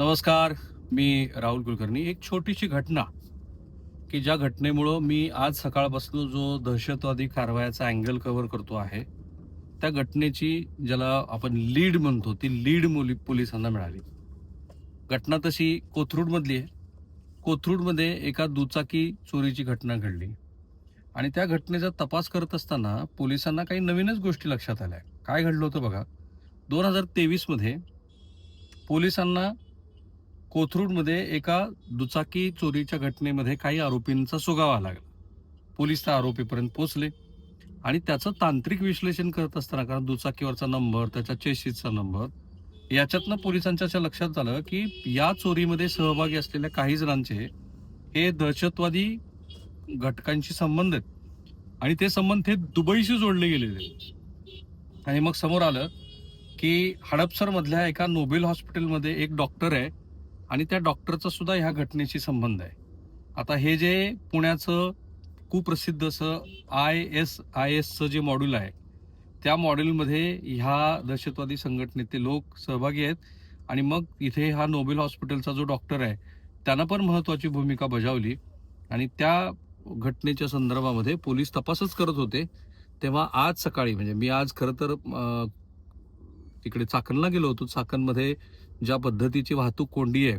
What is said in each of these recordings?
नमस्कार मी राहुल कुलकर्णी. एक छोटीशी घटना की ज्या घटनेमुळं मी आज सकाळपासून जो दहशतवादी कारवायाचा अँगल कव्हर करतो आहे त्या घटनेची ज्याला आपण लीड म्हणतो ती लीड मुली पोलिसांना मिळाली. घटना तशी कोथरूडमधली आहे. कोथरूडमध्ये एका दुचाकी चोरीची घटना घडली. आणि त्या घटनेचा तपास करत असताना पोलिसांना काही नवीनच गोष्टी लक्षात आल्या. काय घडलं होतं बघा? दोन हजार तेवीसमध्ये पोलिसांना कोथरूडमध्ये एका दुचाकी चोरीच्या घटनेमध्ये काही आरोपींचा सुगावा लागला पोलीस त्या आरोपीपर्यंत पोचले आणि त्याचं तांत्रिक विश्लेषण करत असताना कारण दुचाकीवरचा नंबर त्याच्या चेशीचा नंबर याच्यातनं पोलिसांच्या अशा लक्षात आलं की या चोरीमध्ये सहभागी असलेल्या काही जणांचे हे दहशतवादी घटकांशी संबंध आहेत. आणि ते संबंध हे दुबईशी जोडले गेलेले आहेत. आणि मग समोर आलं की हडपसरमधल्या एका नोबेल हॉस्पिटलमध्ये एक डॉक्टर आहे. आणि त्या डॉक्टरचा सुद्धा ह्या घटनेशी संबंध आहे. आता हे जे पुण्याचं कुप्रसिद्ध असं आय एस आय एसचं जे मॉड्यूल आहे त्या मॉड्यूलमध्ये ह्या दहशतवादी संघटनेतले लोक सहभागी आहेत आणि मग इथे हा नोबेल हॉस्पिटलचा जो डॉक्टर आहे त्यानं पण महत्त्वाची भूमिका बजावली आणि त्या घटनेच्या संदर्भामध्ये पोलीस तपासच करत होते. तेव्हा आज सकाळी म्हणजे मी आज खरं तर तिकडे चाकणला गेलो होतो. चाकणमध्ये ज्या पद्धतीची वाहतूक कोंडी आहे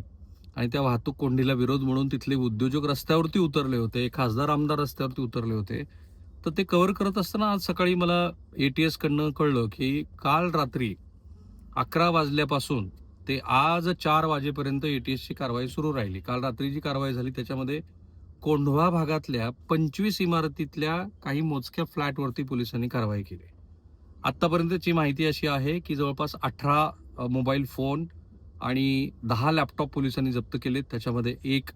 आणि त्या वाहतूक कोंडीला विरोध म्हणून तिथले उद्योजक रस्त्यावरती उतरले होते खासदार आमदार रस्त्यावरती उतरले होते. तर ते कव्हर करत असताना आज सकाळी मला ए टी एसकडनं कळलं की काल रात्री अकरा वाजल्यापासून ते आज चार वाजेपर्यंत ए टी एसची कारवाई सुरू राहिली. काल रात्री जी कारवाई झाली त्याच्यामध्ये कोंढवा भागातल्या पंचवीस इमारतीतल्या काही मोजक्या फ्लॅटवरती पोलिसांनी कारवाई केली. आत्तापर्यंतची माहिती अशी आहे की जवळपास अठरा मोबाईल फोन आणि दहा लॅपटॉप पोलिसांनी जप्त केलेत. त्याच्यामध्ये एक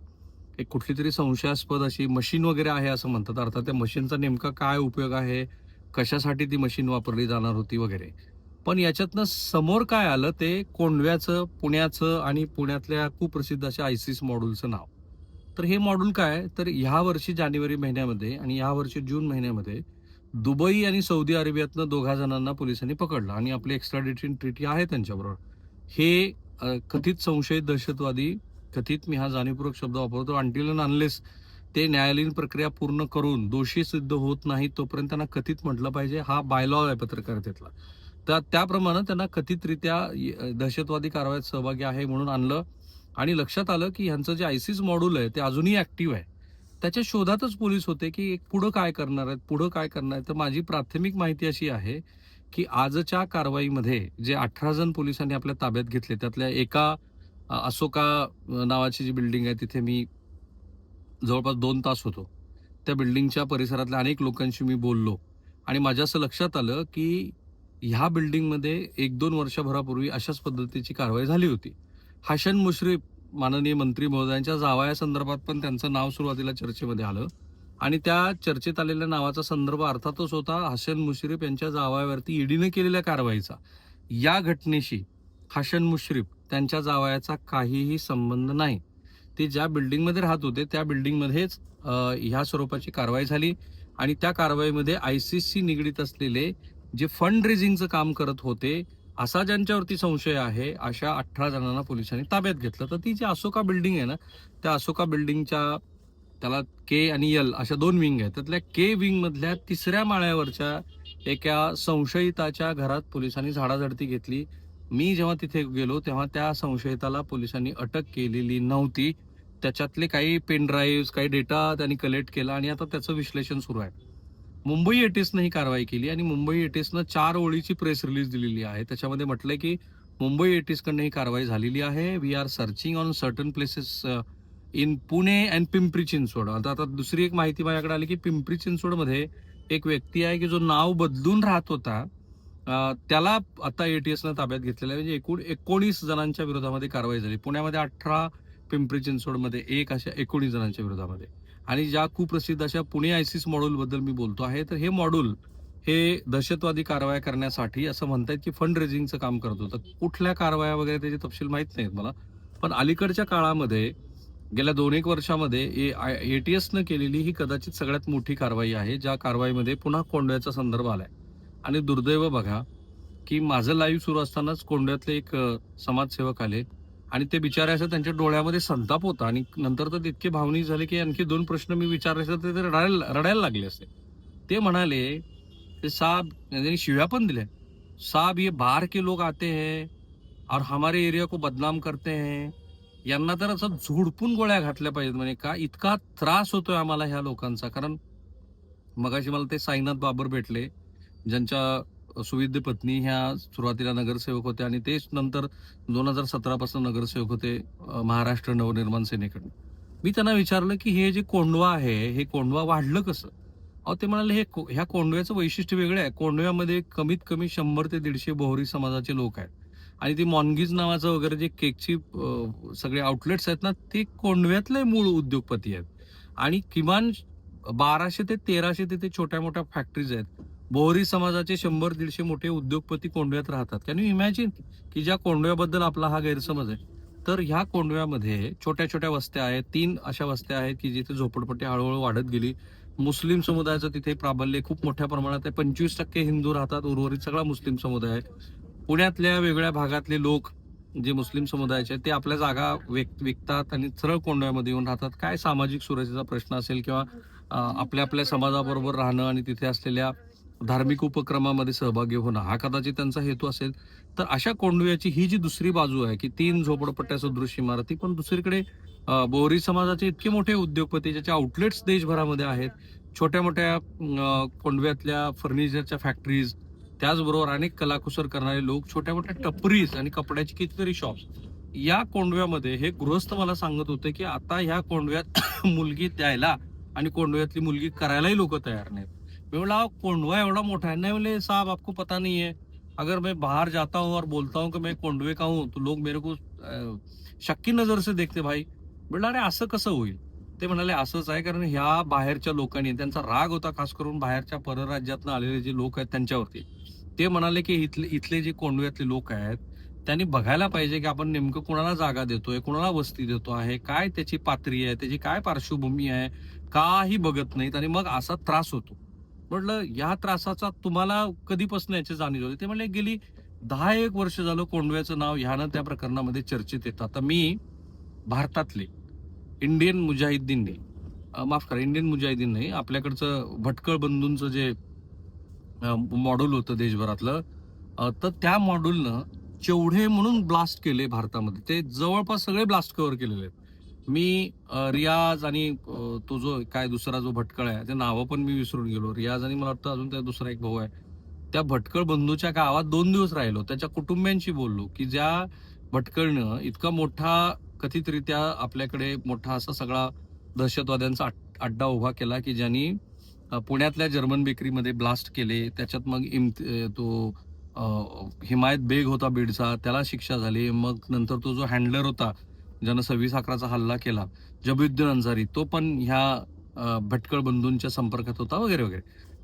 एक कुठली तरी संशयास्पद अशी मशीन वगैरे आहे असं म्हणतात. अर्थात त्या मशीनचा नेमका काय उपयोग आहे? कशासाठी ती मशीन वापरली जाणार होती वगैरे. पण याच्यातनं समोर काय आलं ते कोंडव्याचं पुण्याचं आणि पुण्यातल्या कुप्रसिद्ध अशा आयसिस मॉड्यूलचं नाव. तर हे मॉड्यूल काय? तर ह्या वर्षी जानेवारी महिन्यामध्ये आणि ह्या वर्षी जून महिन्यामध्ये दुबई आणि सौदी अरेबियातनं दोघा जणांना पोलिसांनी पकडलं. आणि आपली एक्स्ट्राडिशन ट्रिटी आहे त्यांच्याबरोबर. हे कथित संशयित दहशतवादी कथित मी हा जाणीवपूर्वक शब्द वापरतो अनटिल अनलेस ते न्यायालयीन प्रक्रिया पूर्ण करून दोषी सिद्ध होत नाही तोपर्यंत त्यांना कथित म्हटलं पाहिजे हा बायलॉ आहे पत्रकारितेतला. तर त्याप्रमाणे त्यांना कथितरित्या दहशतवादी कारवाईत सहभागी आहे म्हणून आणलं. आणि लक्षात आलं की ह्यांचं जे आयसीस मॉड्यूल आहे ते अजूनही ऍक्टिव्ह आहे. त्याच्या शोधातच पोलीस होते की पुढं काय करणार आहेत पुढं काय करणार आहेत. तर माझी प्राथमिक माहिती अशी आहे की आजच्या कारवाईमध्ये जे अठरा जण पोलिसांनी आपल्या ताब्यात घेतले त्यातल्या एका असोका अशोका नावाची जी बिल्डिंग आहे तिथे मी जवळपास दोन तास होतो. त्या बिल्डिंगच्या परिसरातल्या अनेक लोकांशी मी बोललो. आणि माझ्या असं लक्षात आलं की ह्या बिल्डिंगमध्ये एक दोन वर्षभरापूर्वी अशाच पद्धतीची कारवाई झाली होती. हसन मुश्रीफ माननीय मंत्री महोदयांच्या जावया संदर्भात पण त्यांचं नाव सुरुवातीला चर्चेमध्ये आलं. आणि त्या चर्चेत आलेल्या नावाचा संदर्भ अर्थातच होता हसन मुश्रीफ यांच्या जावयावरती ईडीने केलेल्या कारवाईचा. या घटनेशी हसन मुश्रीफ त्यांच्या जावयाचा काहीही संबंध नाही. ते ज्या बिल्डिंगमध्ये राहत होते त्या बिल्डिंगमध्येच ह्या स्वरूपाची कारवाई झाली आणि त्या कारवाईमध्ये आय सी सी निगडीत असलेले जे फंड रेझिंगचं काम करत होते असा ज्यांच्यावरती संशय आहे अशा अठरा जणांना पोलिसांनी ताब्यात घेतलं. तर ती जी अशोका बिल्डिंग आहे ना त्या अशोका बिल्डिंगच्या त्याला के आणि यल अशा दोन विंग आहेत. त्यातल्या के विंग मधल्या तिसऱ्या माळ्यावरच्या एका संशयिताच्या घरात पोलिसांनी झाडाझडती घेतली. मी जेव्हा तिथे गेलो तेव्हा त्या संशयिताला पोलिसांनी अटक केलेली नव्हती. त्याच्यातले काही पेनड्राईव्ह काही डेटा त्यांनी कलेक्ट केला आणि आता त्याचं विश्लेषण सुरू आहे. मुंबई एटीएसनं ही कारवाई केली आणि मुंबई एटीएसनं चार ओळीची प्रेस रिलीज दिलेली आहे. त्याच्यामध्ये म्हटलंय की मुंबई एटीएसकडनं ही कारवाई झालेली आहे. We are searching on certain places in Pune and Pimpri Chinchwad. आता आता दुसरी एक माहिती माझ्याकडे आली की पिंपरी चिंचवडमध्ये एक व्यक्ती आहे की जो नाव बदलून राहत होता त्याला आता एटीएसनं ताब्यात घेतलेलं आहे. म्हणजे एकूण एकोणीस जणांच्या विरोधामध्ये कारवाई झाली. पुण्यामध्ये अठरा पिंपरी चिंचवडमध्ये एक अशा एकोणीस जणांच्या विरोधामध्ये. आणि ज्या कुप्रसिद्ध अशा पुणे आयसिस मॉड्यूलबद्दल मी बोलतो आहे तर हे मॉड्यूल हे दहशतवादी कारवाया करण्यासाठी असं म्हणतायत की फंड रेझिंगचं काम करत होतं. कुठल्या कारवाया वगैरे त्याचे तपशील माहीत नाहीत मला. पण अलीकडच्या काळामध्ये गेल्या दोन एक वर्षामध्ये एटीएसनं केलेली ही कदाचित सगळ्यात मोठी कारवाई आहे ज्या कारवाईमध्ये पुन्हा कोंडव्याचा संदर्भ आलाय. आणि दुर्दैव बघा की माझं लाईव्ह सुरू असतानाच कोंडव्यातले एक समाजसेवक आले आणि ते विचारायचं त्यांच्या डोळ्यामध्ये संताप होता आणि नंतर तर इतके भावनिक झाले की आणखी दोन प्रश्न मी विचारायचं तर ते रडायला रडायला लागले असते ते म्हणाले ते साब त्यांनी शिव्या पण दिल्या. साब ये बाहर के लोग आते हैं और हमारे एरिया को बदनाम करते हैं. यांना तर असं झुडपून गोळ्या घातल्या पाहिजेत. म्हणजे का इतका त्रास होतोय आम्हाला ह्या लोकांचा? कारण मगाशी मला ते साईनाथ बाबर भेटले ज्यांच्या सुविद्य पत्नी ह्या सुरुवातीला नगरसेवक होत्या आणि तेच नंतर दोन हजार सतरापासून नगरसेवक होते महाराष्ट्र नवनिर्माण सेनेकडून. मी त्यांना विचारलं की हे जे कोंडवा आहे हे कोंडवा वाढलं कसं? अहो ते म्हणाले हे को- ह्या कोंडव्याचं वैशिष्ट्य वेगळं आहे. कोंडव्यामध्ये कमीत कमी शंभर ते दीडशे बोहरी समाजाचे लोक आहेत. आणि ती मॉनगीज नावाचं वगैरे जे केकची सगळे आउटलेट्स आहेत ना ते कोंडव्यातले मूळ उद्योगपती आहेत. आणि किमान बाराशे ते तेराशे तिथे छोट्या मोठ्या फॅक्टरीज आहेत. बोहरी समाजाचे शंभर दीडशे मोठे उद्योगपती कोंडव्यात राहतात. कॅन यू इमॅजिन की ज्या कोंडव्याबद्दल आपला हा गैरसमज आहे? तर ह्या कोंडव्यामध्ये छोट्या छोट्या वस्त्या आहेत. तीन अशा वस्त्या आहेत की जिथे झोपडपट्टी हळूहळू वाढत गेली. मुस्लिम समुदायाचं तिथे प्राबल्य खूप मोठ्या प्रमाणात आहे. पंचवीस टक्के हिंदू राहतात. उर्वरित सगळा मुस्लिम समुदाय आहे. पुण्यातल्या वेगळ्या भागातले लोक जे मुस्लिम समुदायाचे ते आपल्या जागा विक- विकतात आणि सरळ कोंडव्यामध्ये येऊन राहतात. काय सामाजिक सुरक्षेचा प्रश्न असेल किंवा आपल्या आपल्या समाजाबरोबर राहणं आणि तिथे असलेल्या धार्मिक उपक्रमामध्ये सहभागी होणं हा कदाचित त्यांचा हेतू असेल. तर अशा कोंडव्याची ही जी दुसरी बाजू आहे की तीन झोपडपट्ट्या सदृश इमारती पण दुसरीकडे बोरी समाजाचे इतके मोठे उद्योगपती ज्याचे आउटलेट्स देशभरामध्ये आहेत छोट्या मोठ्या कोंडव्यातल्या फर्निचरच्या फॅक्टरीज त्याचबरोबर अनेक कलाकुसर करणारे लोक छोट्या मोठ्या टपरीज आणि कपड्याची कितीतरी शॉप्स या कोंडव्यामध्ये हे गृहस्थ मला सांगत होते की आता ह्या कोंडव्यात मुलगी द्यायला आणि कोंडव्यातली मुलगी करायलाही लोक तयार नाहीत. मैं बोला कोंडवा एवढा मोठा है नहीं बोले साहब आपको पता नहीं है अगर मैं बाहर जाता हूँ और बोलता हूँ कि मैं कोंडवे का हूँ तो लोग मेरे को शक्की नजर से देखते भाई. म्हटलं अरे असं कसं होईल? ते म्हणाले असंच आहे कारण ह्या बाहेरच्या लोकांनी त्यांचा राग होता खास करून बाहेरच्या परराज्यातनं आलेले जे लोक आहेत त्यांच्यावरती. ते म्हणाले की इथले इथले जे कोंडव्यातले लोक आहेत त्यांनी बघायला पाहिजे की आपण नेमकं कोणाला जागा देतोय कोणाला वस्ती देतो आहे काय त्याची पात्री आहे त्याची काय पार्श्वभूमी आहे काही बघत नाहीत आणि मग असा त्रास होतो. म्हटलं या त्रासाचा तुम्हाला कधीपासून याची जाणीव होती ते म्हणले गेली दहा एक वर्ष झालं कोंडव्याचं नाव ह्यानं त्या प्रकरणामध्ये चर्चेत येतं. आता मी भारतातले इंडियन मुजाहिद्दीन डे माफ करा इंडियन मुजाहिद्दीन नाही आपल्याकडचं भटकळ बंधूंचं जे मॉड्यूल होतं देशभरातलं तर त्या मॉड्यूलनं चेवढे म्हणून ब्लास्ट केले भारतामध्ये. ते जवळपास सगळे ब्लास्ट कव्हर केलेले आहेत. मी रियाज आणि तो जो काय दुसरा जो भटकळ आहे ते नावं पण मी विसरून गेलो. रियाज आणि मला वाटतं अजून त्या दुसरा एक भाऊ आहे. त्या भटकळ बंधूच्या गावात दोन दिवस राहिलो. त्याच्या कुटुंबियांशी बोललो की ज्या भटकळनं इतका मोठा कथितरित्या आपल्याकडे मोठा असा सगळा दहशतवाद्यांचा अड्डा उभा केला की ज्यांनी पुण्यातल्या जर्मन बेकरीमध्ये ब्लास्ट केले. त्याच्यात मग इम तो हिमायत बेग होता बीडचा. त्याला शिक्षा झाली. मग नंतर तो जो हँडलर होता ज्यानं सव्वीस अकराचा हल्ला केला जबुद्दीन अंजारी तो पण ह्या भटकळ बंधूंच्या संपर्कात होता वगैरे वगैरे.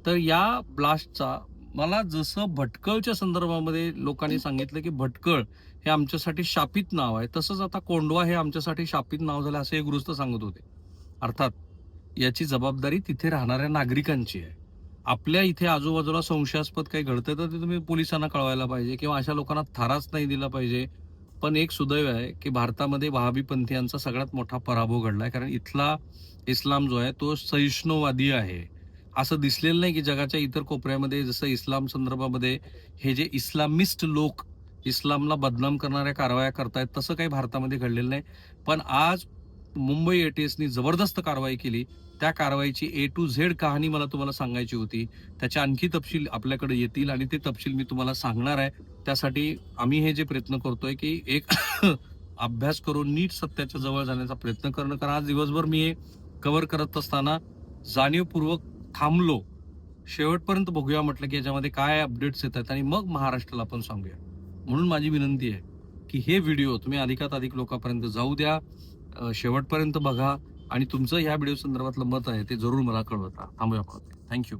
तर या ब्लास्टचा मला जसं भटकळच्या संदर्भामध्ये लोकांनी सांगितलं की भटकळ हे आमच्यासाठी शापित नाव आहे तसंच आता कोंडवा हे आमच्यासाठी शापित नाव झालं असं हे गृहस्थ सांगत होते. अर्थात याची जबाबदारी तिथे राहणाऱ्या नागरिकांची आहे. आपल्या इथे आजूबाजूला संशयास्पद काही घडतं तर ते तुम्ही पोलिसांना कळवायला पाहिजे किंवा अशा लोकांना थाराच नाही दिला पाहिजे. पण एक सुदैव आहे की भारतामध्ये वहाबीपंथीयांचा सगळ्यात मोठा पराभव घडला आहे कारण इथला इस्लाम जो आहे तो सहिष्णुवादी आहे. असं दिसलेलं नाही की जगाच्या इतर कोपऱ्यामध्ये जसं इस्लाम संदर्भामध्ये हे जे इस्लामिस्ट लोक इस्लामला बदनाम करणाऱ्या कारवाया करतायत तसं काही भारतामध्ये घडलेलं नाही. पण आज मुंबई एटीएसनी जबरदस्त कारवाई केली. त्या कारवाईची ए टू झेड कहाणी मला तुम्हाला सांगायची होती. त्याचे आणखी तपशील आपल्याकडे येतील आणि ते तपशील मी तुम्हाला सांगणार आहे. त्यासाठी आम्ही हे जे प्रयत्न करतोय की एक अभ्यास करून नीट सत्याच्या जवळ जाण्याचा प्रयत्न करणं. कारण आज दिवसभर मी हे कव्हर करत असताना जाणीवपूर्वक थांबलो. शेवटपर्यंत बघूया म्हटलं की याच्यामध्ये काय अपडेट्स येत आहेत आणि मग महाराष्ट्राला आपण सांगूया. म्हणून माझी विनंती आहे की हे व्हिडिओ तुम्ही अधिकात अधिक लोकांपर्यंत जाऊ द्या शेवटपर्यंत बघा आणि तुमचं ह्या व्हिडिओ संदर्भातलं मत आहे ते जरूर मला कळवता. थांबूया थँक्यू